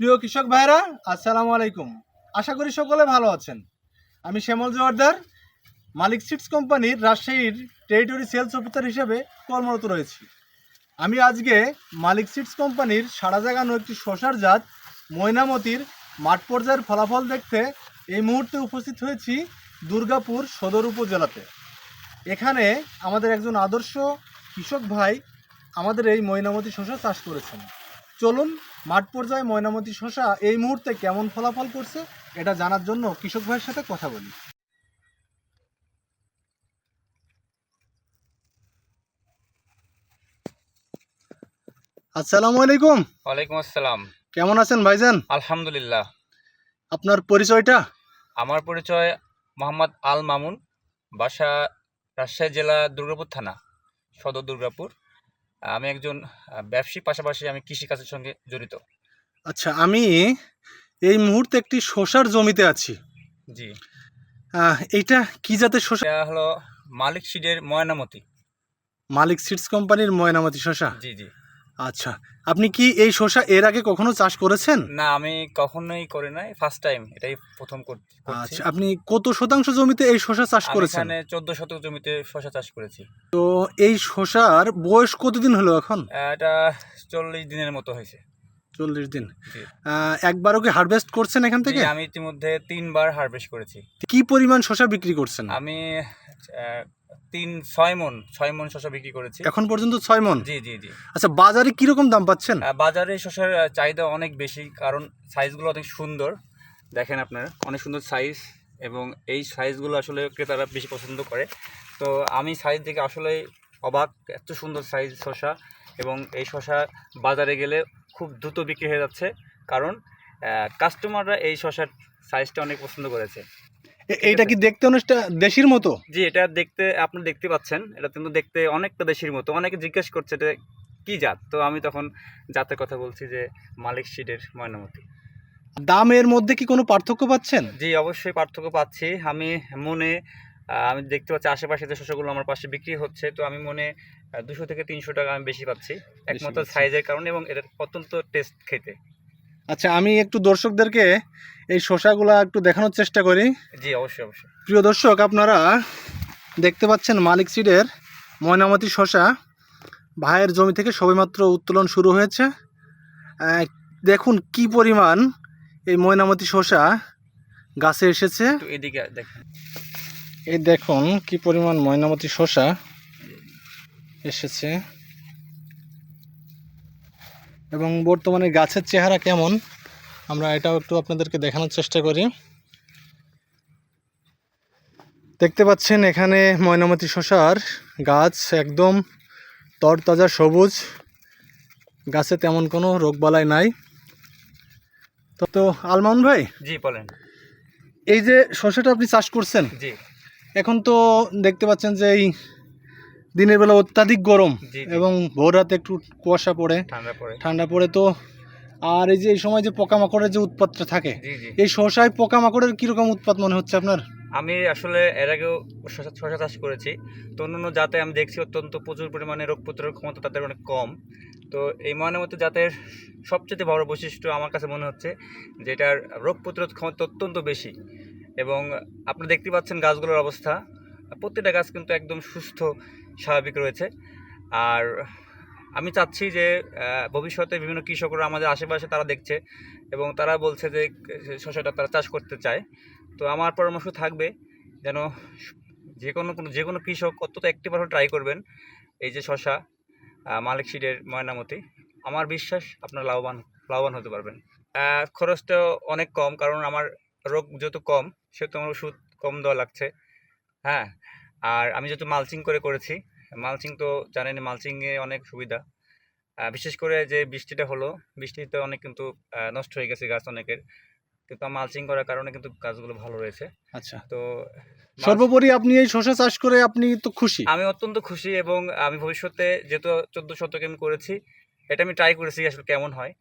প্রিয় কৃষক ভাইরা আসসালামু আলাইকুম। আশা করি সকলে ভালো আছেন। আমি শ্যামল জোয়ারদার, মালিক সিটস কোম্পানির রাজশাহীর টেরিটরি সেলস অফিসার হিসেবে কর্মরত রয়েছি। আমি আজকে মালিক সিটস কোম্পানির সারা জাগানো একটি শশার জাত, ময়নামতির মাঠ পর্যায়ের ফলাফল দেখতে এই মুহূর্তে উপস্থিত হয়েছি দুর্গাপুর সদর উপজেলাতে। এখানে আমাদের একজন আদর্শ কৃষক ভাই আমাদের এই ময়নামতি শশা চাষ করেছেন। চলুন মাঠ পর্যায়ে ময়নামতি শশা এই মুহূর্তে কেমন ফলাফল করছে এটা জানার জন্য কৃষক ভাইয়ের সাথে কথা বলি। আসসালামু আলাইকুম। ওয়ালাইকুম আসসালাম। কেমন আছেন ভাইজান? আলহামদুলিল্লাহ। আপনার পরিচয়টা? আমার পরিচয় মোহাম্মদ আল মামুন বাসা রাজশাহী জেলা দুর্গাপুর থানা সদর দুর্গাপুর। আমি একজন ব্যবসায়ী পাশাপাশি আমি কৃষিকাজের সঙ্গে জড়িত। আচ্ছা আমি এই মুহূর্তে একটি শশার জমিতে আছি। জি। এইটা কি জাতের শশা হলো মালিক সিডের ময়নামতি। মালিক সিডস কোম্পানির ময়নামতি শশা জি জি। আচ্ছা আপনি কি এই শশা এর আগে কখনো চাষ করেছেন? না আমি কখনোই করি নাই ফার্স্ট টাইম এটাই প্রথম করছি। আচ্ছা আপনি কত শতাংশ জমিতে এই শশা চাষ করেছেন? এখানে চোদ্দ শতক জমিতে শশা চাষ করেছি। তো এই শশার বয়স কতদিন হলো এখন? এটা চল্লিশ দিনের মতো হয়েছে। চল্লিশ দিন। একবারও কি হারভেস্ট করছেন এখান থেকে? আমি ইতিমধ্যে তিনবার হারভেস্ট করেছি। কি পরিমাণ শশা বিক্রি করছেন? আমি তিন ছয় মন ছয় মন শশা বিক্রি করেছি। এখন পর্যন্ত ছয় মন? জি জি জি। আচ্ছা বাজারে কীরকম দাম পাচ্ছেন? বাজারে শসার চাহিদা অনেক বেশি কারণ সাইজগুলো অনেক সুন্দর। দেখেন আপনারা অনেক সুন্দর সাইজ এবং এই সাইজগুলো আসলে ক্রেতারা বেশি পছন্দ করে। তো আমি সাইজ থেকে আসলে অবাক এত সুন্দর সাইজ শসা এবং এই শসা বাজারে গেলে খুব দ্রুত বিক্রি হয়ে যাচ্ছে। কারণ কাস্টমাররা এই শসার সাইজটা অনেক পছন্দ করেছে। এ- এইটা কি দেখতে অনেকটা দেশির মতো? জি এটা দেখতে আপনি দেখতে পাচ্ছেন। এটা কিন্তু দেখতে অনেকটা দেশির মতো। অনেকে জিজ্ঞেস করছে এটা কি জাত? তো আমি তখন জাতের কথা বলছি যে মালিক শিটের ময়নামতি। দামের মধ্যে কি কোনো পার্থক্য পাচ্ছেন? জি অবশ্যই পার্থক্য পাচ্ছি। আমি মনে আমি দেখতে পাচ্ছি আশেপাশে যে শস্যগুলো আমার পাশে বিক্রি হচ্ছে তো আমি মনে দুশো থেকে তিনশো টাকা আমি বেশি পাচ্ছি। একমাত্র সাইজের কারণে এবং এটার অত্যন্ত টেস্ট খেতে। আচ্ছা আমি একটু দর্শকদেরকে এই শশাগুলা একটু দেখানোর চেষ্টা করি। জি অবশ্যই অবশ্যই। প্রিয় দর্শক আপনারা দেখতে পাচ্ছেন মালিক সিডের ময়নামতি শশা ভাইয়ের জমি থেকে সবেমাত্র উত্তোলন শুরু হয়েছে। দেখুন কি পরিমাণ এই ময়নামতি শশা গাছে এসেছে। এদিকে দেখেন। এই দেখুন কি পরিমাণ ময়নামতি শশা এসেছে। এবং বর্তমানে গাছের চেহারা কেমন? আমরা এটাও একটু আপনাদেরকে দেখানোর চেষ্টা করি। দেখতে পাচ্ছেন এখানে ময়নামতি শশার গাছ একদম তরতাজা সবুজ। গাছে তেমন কোনো রোগবালাই নাই। তো তো আলমাউন ভাই জি বলেন। এই যে শশাটা আপনি চাষ করছেন জি। এখন তো দেখতে পাচ্ছেন যে এই দিনের বেলা অত্যাধিক গরম। এবং ভোর রাতে একটু কুয়াশা পড়ে ঠান্ডা পড়ে। ঠান্ডা পড়ে তো আর এই যে এই সময় যে পোকামাকড়ের যে উৎপাতটা থাকে এই শশায় পোকামাকড়ের কীরকম উৎপাত মনে হচ্ছে আপনার? আমি আসলে এর আগেও শশা শশা চাষ করেছি। তো অন্যান্য জাতে আমি দেখছি অত্যন্ত প্রচুর পরিমাণে রোগ প্রতিরোধ ক্ষমতা তাদের অনেক কম। তো এই ময়নামতি জাতের সবচেয়ে বড় বৈশিষ্ট্য আমার কাছে মনে হচ্ছে যে এটার রোগ প্রতিরোধ ক্ষমতা অত্যন্ত বেশি। এবং আপনি দেখতে পাচ্ছেন গাছগুলোর অবস্থা। প্রত্যেকটা গাছ কিন্তু একদম সুস্থ, স্বাভাবিক রয়েছে। আর আমি চাচ্ছি যে ভবিষ্যতে বিভিন্ন কৃষকরা আমাদের আশেপাশে তারা দেখছে এবং তারা বলছে যে শশাটা তারা চাষ করতে চায়। তো আমার পরামর্শ থাকবে যেন যে কোনো কোনো যে কোনো কৃষক অত্যন্ত একটিভাবে ট্রাই করবেন এই যে শশা মালিক সিডের ময়নামতি। আমার বিশ্বাস আপনার লাভবান লাভবান হতে পারবেন। খরচটা অনেক কম, কারণ আমার রোগ যেহেতু কম, সেহেতু আমার ওষুধ কম দেওয়া লাগছে। হ্যাঁ আর আমি যেহেতু মালচিং করে করেছি মালচিং তো জানেন মালচিংয়ে অনেক সুবিধা। বিশেষ করে যে বৃষ্টিটা হলো বৃষ্টিতে অনেক কিন্তু নষ্ট হয়ে গেছে গাছ অনেকের। কিন্তু মালচিং করার কারণে কিন্তু গাছগুলো ভালো রয়েছে। আচ্ছা। তো সর্বোপরি আপনি এই শশা চাষ করে আপনি তো খুশি। আমি অত্যন্ত খুশি এবং আমি ভবিষ্যতে যেহেতু চোদ্দ শতকে আমি করেছি এটা আমি ট্রাই করেছি আসলে কেমন হয়।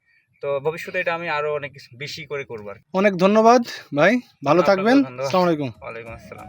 তো ভবিষ্যতে এটা আমি আরও অনেক বেশি করে করব আর অনেক ধন্যবাদ ভাই ভালো থাকবেন। আসসালামু আলাইকুম ওয়ালাইকুম আসসালাম।